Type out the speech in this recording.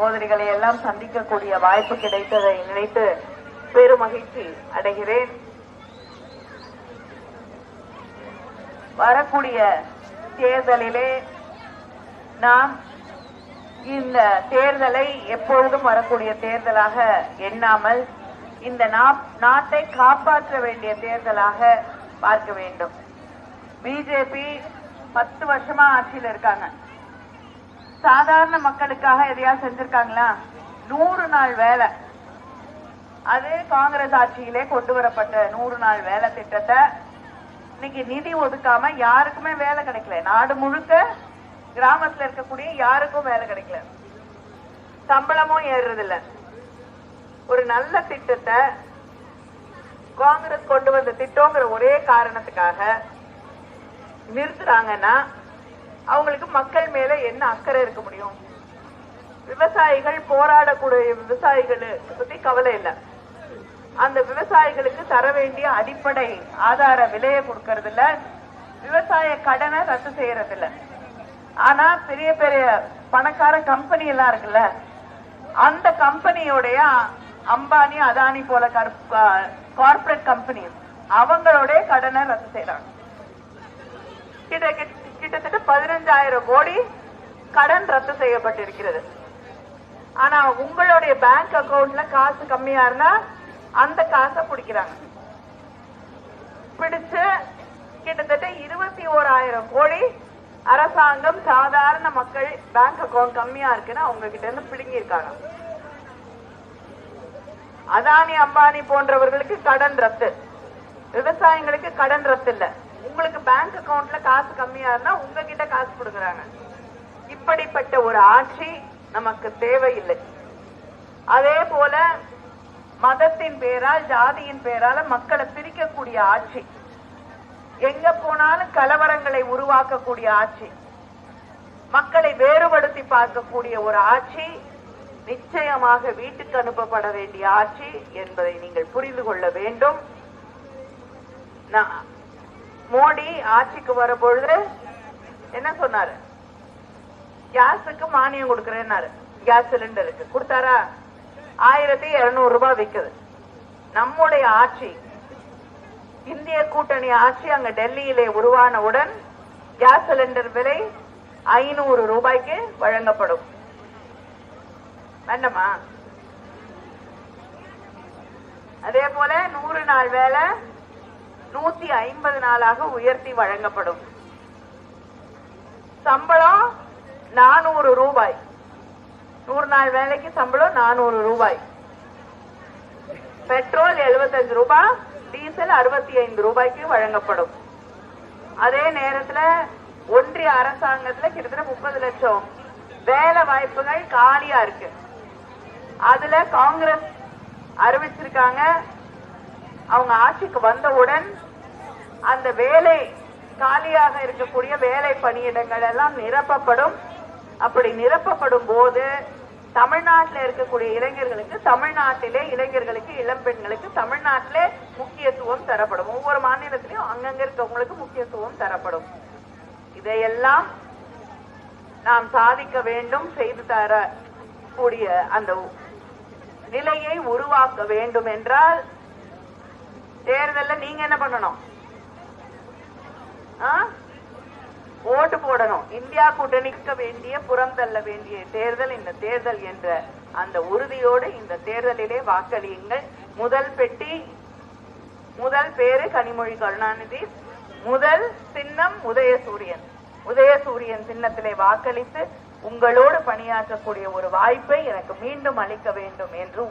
சகோதரிகளை எல்லாம் சந்திக்கக்கூடிய வாய்ப்பு கிடைத்ததை நினைத்து பெருமகிழ்ச்சி அடைகிறேன். வரக்கூடிய தேர்தலிலே நாம் இந்த தேர்தலை எப்பொழுதும் வரக்கூடிய தேர்தலாக எண்ணாமல் இந்த நாட்டை காப்பாற்ற வேண்டிய தேர்தலாக பார்க்க வேண்டும். பிஜேபி பத்து வருஷமா ஆட்சியில இருக்காங்க. சாதாரண மக்களுக்காக எதையாவது செஞ்சிருக்காங்களா? நூறு நாள் வேலை. அது காங்கிரஸ் ஆட்சியிலே கொண்டு வரப்பட்ட நூறு நாள் வேலை திட்டத்தை இன்னைக்கு நிதி ஒதுக்காம யாருக்குமே வேலை கிடைக்கல. நாடு முழுக்க கிராமத்துல இருக்கக்கூடிய யாருக்கும் வேலை கிடைக்கல. சம்பளமும் ஏறுறது இல்ல ஒரு நல்ல திட்டத்தை காங்கிரஸ் கொண்டு வந்த திட்டங்கிற ஒரே காரணத்துக்காக நிறுத்துறாங்கன்னா அவங்களுக்கு மக்கள் மேல என்ன அக்கறை இருக்க முடியும்? விவசாயிகள் போராடக்கூடிய விவசாயிகளை பத்தி கவலை இல்லை. அந்த விவசாயிகளுக்கு தர வேண்டிய அடிப்படை ஆதார விலையை கொடுக்கறது இல்ல விவசாய கடனை ரத்து செய்யறது இல்ல ஆனா பெரிய பெரிய பணக்கார கம்பெனி எல்லாம் இருக்குல்ல அந்த கம்பெனியோடைய அம்பானி அதானி போல கார்பரேட் கம்பெனி அவங்களுடைய கடனை ரத்து செய்யறாங்க. கிட்ட- கிட்டத்தட்ட பதினஞ்சாயிரம் கோடி கடன் ரத்து செய்யப்பட்டிருக்கிறது. ஆனா உங்களுடைய பேங்க் அக்கவுண்ட்ல காசு கம்மியா இருந்தா அந்த காசை பிடிக்கிறாங்க. பிடிச்சு கிட்டத்தட்ட இருபத்தி ஓராயிரம் கோடி அரசாங்கம் சாதாரண மக்கள் பேங்க் அக்கவுண்ட் கம்மியா இருக்குன்னு அவங்க கிட்ட இருந்து பிடுங்கி இருக்காங்க அதானி அம்பானி போன்றவர்களுக்கு கடன் ரத்து. விவசாயிகளுக்கு கடன் ரத்து இல்ல. உங்களுக்கு உங்களுக்கு பேங்க் அக்கவுண்ட்ல காசு கம்மியா இருந்தா உங்ககிட்ட காசு கொடுக்குறாங்க. இப்படிப்பட்ட ஒரு ஆட்சி நமக்கு தேவையில்லை. அதே போல மதத்தின் பேரால் ஜாதியின் பேரால மக்களை பிரிக்கக்கூடிய ஆட்சி எங்க போனாலும் கலவரங்களை உருவாக்கக்கூடிய ஆட்சி மக்களை வேறுபடுத்தி பார்க்கக்கூடிய ஒரு ஆட்சி நிச்சயமாக வீட்டுக்கு அனுப்பப்பட வேண்டிய ஆட்சி என்பதை நீங்கள் புரிந்து கொள்ள வேண்டும். நான் மோடி ஆட்சிக்கு வர பொழுது என்ன சொன்னாரு? கேஸுக்கு மானியம் கொடுக்கறேன்னாரு. கேஸ் சிலிண்டருக்கு. கொடுத்தாரா? ஆயிரத்தி இருநூறு ரூபாய் விக்குது. நம்முடைய ஆட்சி இந்திய கூட்டணி ஆட்சி அங்க டெல்லியிலே உருவானவுடன் கேஸ் சிலிண்டர் விலை ஐநூறு ரூபாய்க்கு வழங்கப்படும். வேண்டாமா அதே போல நூறு நாள் வேலை நூத்தி ஐம்பது நாளாக உயர்த்தி வழங்கப்படும். சம்பளம் நானூறு ரூபாய். நூறு நாள் வேலைக்கு சம்பளம் நானூறு ரூபாய். பெட்ரோல் 75 ரூபாய் டீசல் அறுபத்தி ஐந்து ரூபாய்க்கு வழங்கப்படும். அதே நேரத்துல ஒன்றிய அரசாங்கத்துல கிட்டத்தட்ட முப்பது லட்சம். வேலை வாய்ப்புகள் காலியா இருக்கு. அதுல காங்கிரஸ் அறிவிச்சிருக்காங்க. அவங்க ஆட்சிக்கு வந்தவுடன் அந்த வேலை காலியாக இருக்கக்கூடிய வேலை பணியிடங்கள் எல்லாம் நிரப்பப்படும். அப்படி நிரப்பப்படும் போது தமிழ்நாட்டில் இருக்கக்கூடிய இளைஞர்களுக்கு தமிழ்நாட்டிலே இளைஞர்களுக்கு இளம்பெண்களுக்கு தமிழ்நாட்டிலே முக்கியத்துவம் தரப்படும். ஒவ்வொரு மாநிலத்திலையும் அங்கங்க இருக்கவங்களுக்கு முக்கியத்துவம் தரப்படும். இதையெல்லாம் நாம் சாதிக்க வேண்டும் செய்து தர கூடிய அந்த நிலையை உருவாக்க வேண்டும் என்றால் தேர்தல்ல நீங்க என்ன பண்ணணும்? ஓட்டு போடணும். இந்தியா கூட்டணிக்க வேண்டிய புறம் தள்ள வேண்டிய தேர்தல் இந்த தேர்தல் என்ற அந்த உறுதியோடு இந்த தேர்தலிலே வாக்களியுங்கள். முதல் பெட்டி முதல் பேரு கனிமொழி கருணாநிதி முதல் சின்னம் உதயசூரியன். உதயசூரியன் சின்னத்திலே வாக்களித்து உங்களோடு பணியாற்றக்கூடிய ஒரு வாய்ப்பை எனக்கு மீண்டும் அளிக்க வேண்டும் என்று